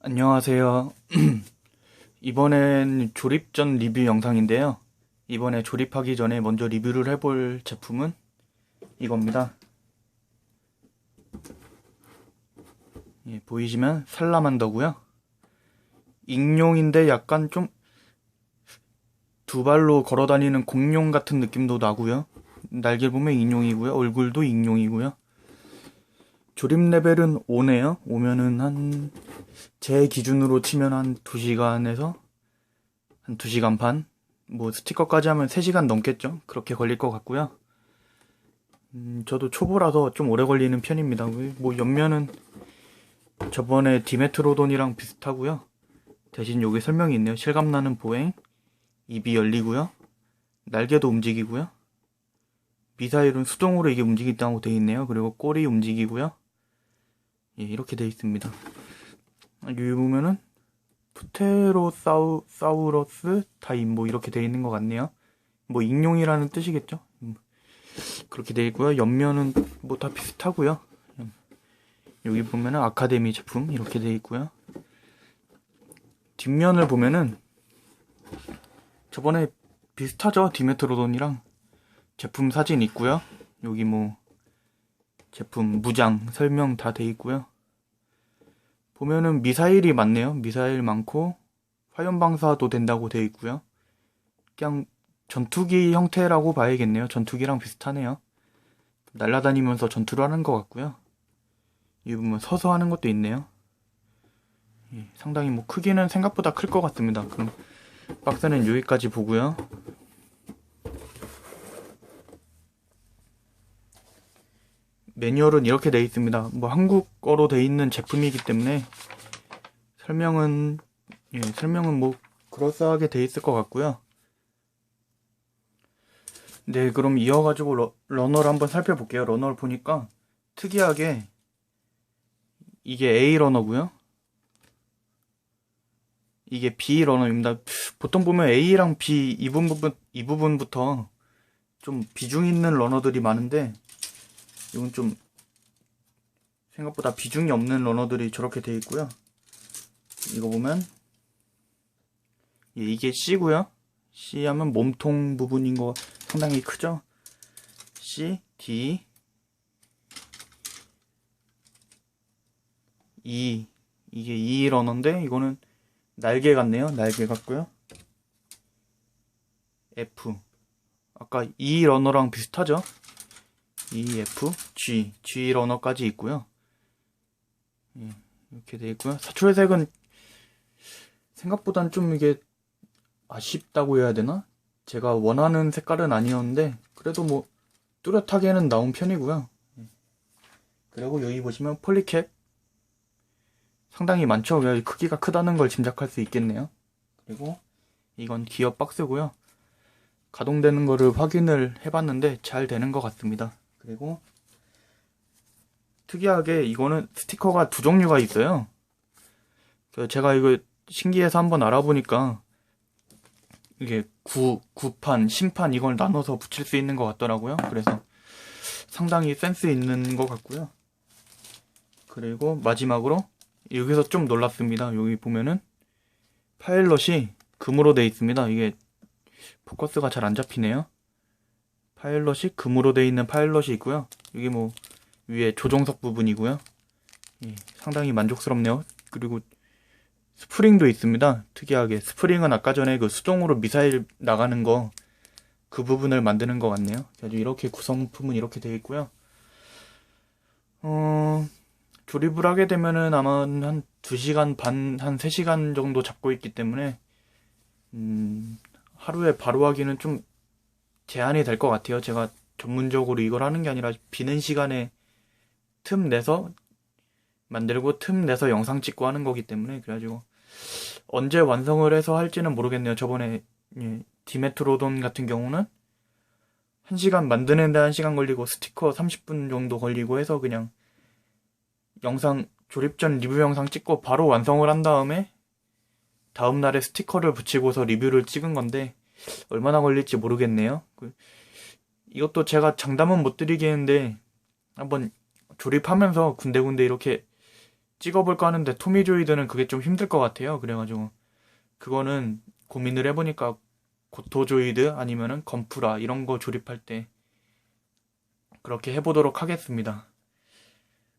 안녕하세요. 이번엔 조립 전 리뷰 영상인데요. 이번에 조립하기 전에 먼저 리뷰를 해볼 제품은 이겁니다. 예, 보이시면 살라만더고요. 익룡인데 약간 좀 두 발로 걸어 다니는 공룡 같은 느낌도 나고요. 날개 보면 익룡이고요. 얼굴도 익룡이고요. 조립 레벨은 5네요. 오면은 한 제 기준으로 치면 한 2시간에서 한 2시간 반? 뭐 스티커까지 하면 3시간 넘겠죠? 그렇게 걸릴 것 같고요. 음, 저도 초보라서 좀 오래 걸리는 편입니다. 뭐 옆면은 저번에 디메트로돈이랑 비슷하고요. 대신 여기 설명이 있네요. 실감나는 보행, 입이 열리고요. 날개도 움직이고요. 미사일은 수동으로 이게 움직인다고 되어 있네요. 그리고 꼬리 움직이고요. 예, 이렇게 되어 있습니다. 여기 보면은 프테로사우러스 타임 뭐 이렇게 되어 있는 것 같네요. 뭐 익룡이라는 뜻이겠죠. 음, 그렇게 되어 있고요. 옆면은 뭐 다 비슷하고요. 음, 여기 보면은 아카데미 제품 이렇게 되어 있고요. 뒷면을 보면은 저번에 비슷하죠. 디메트로돈이랑 제품 사진 있고요. 여기 뭐 제품 무장 설명 다 돼 있고요. 보면은 미사일이 많네요. 미사일 많고 화염 방사도 된다고 돼 있고요. 그냥 전투기 형태라고 봐야겠네요. 전투기랑 비슷하네요. 날아다니면서 전투를 하는 것 같고요. 여기 보면 서서 하는 것도 있네요. 예, 상당히 뭐 크기는 생각보다 클 것 같습니다. 그럼 박스는 여기까지 보고요. 매뉴얼은 이렇게 되어 있습니다. 뭐 한국어로 되어 있는 제품이기 때문에 설명은 예, 설명은 뭐 그럴싸하게 되어 있을 것 같고요. 네, 그럼 이어가지고 러, 러너를 한번 살펴볼게요. 러너를 보니까 특이하게 이게 A 러너고요. 이게 B 러너입니다. 보통 보면 A랑 B 이 부분부터 좀 비중 있는 러너들이 많은데 이건 좀 생각보다 비중이 없는 러너들이 저렇게 돼 있고요. 이거 보면 예, 이게 C고요. C 하면 몸통 부분인 거 상당히 크죠. C, D, E 이게 E 러너인데 이거는 날개 같네요. 날개 같고요. F 아까 E 러너랑 비슷하죠? E, F, G, G 러너까지 있고요. 예, 이렇게 돼 있고요. 사초의 색은 생각보단 좀 이게 아쉽다고 해야 되나? 제가 원하는 색깔은 아니었는데 그래도 뭐 뚜렷하게는 나온 편이고요. 예. 그리고 여기 보시면 폴리캡 상당히 많죠. 크기가 크다는 걸 짐작할 수 있겠네요. 그리고 이건 기어 박스고요. 가동되는 거를 확인을 해봤는데 잘 되는 것 같습니다. 그리고 특이하게 이거는 스티커가 두 종류가 있어요. 제가 이거 신기해서 한번 알아보니까 이게 구, 구판, 심판 이걸 나눠서 붙일 수 있는 것 같더라고요. 그래서 상당히 센스 있는 것 같고요. 그리고 마지막으로 여기서 좀 놀랐습니다. 여기 보면은 파일럿이 금으로 되어 있습니다. 이게 포커스가 잘 안 잡히네요. 파일럿이 금으로 되어 있는 파일럿이 있고요. 여기 뭐 위에 조종석 부분이고요. 예, 상당히 만족스럽네요. 그리고 스프링도 있습니다. 특이하게 스프링은 아까 전에 그 수동으로 미사일 나가는 거 그 부분을 만드는 것 같네요. 아주 이렇게 구성품은 이렇게 되어 있고요. 어, 조립을 하게 되면은 아마 한 2시간 반, 한 3시간 정도 잡고 있기 때문에 음, 하루에 바로 하기는 좀 제한이 될 것 같아요. 제가 전문적으로 이걸 하는 게 아니라 비는 시간에 틈 내서 만들고 틈 내서 영상 찍고 하는 거기 때문에 그래가지고 언제 완성을 해서 할지는 모르겠네요. 저번에 예, 디메트로돈 같은 경우는 1시간 만드는데 1시간 걸리고 스티커 30분 정도 걸리고 해서 그냥 영상 조립 전 리뷰 영상 찍고 바로 완성을 한 다음에 다음 날에 스티커를 붙이고서 리뷰를 찍은 건데 얼마나 걸릴지 모르겠네요. 그, 이것도 제가 장담은 못 드리겠는데 한번 조립하면서 군데군데 이렇게 찍어볼까 하는데 토미조이드는 그게 좀 힘들 것 같아요. 그래가지고 그거는 고민을 해보니까 고토조이드 아니면은 건프라 이런 거 조립할 때 그렇게 해보도록 하겠습니다.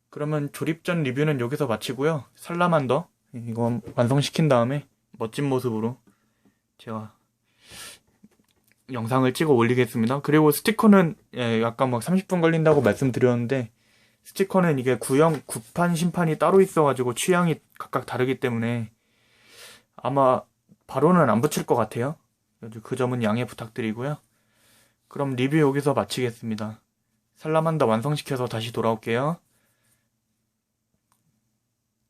그러면 조립 전 리뷰는 여기서 마치고요. 살라만더 이거 완성시킨 다음에 멋진 모습으로 제가 영상을 찍어 올리겠습니다. 그리고 스티커는 예, 아까 막 30분 걸린다고 말씀드렸는데 스티커는 이게 구형 구판 심판이 따로 있어가지고 취향이 각각 다르기 때문에 아마 바로는 안 붙일 것 같아요. 그 점은 양해 부탁드리고요. 그럼 리뷰 여기서 마치겠습니다. 살라만더 완성시켜서 다시 돌아올게요.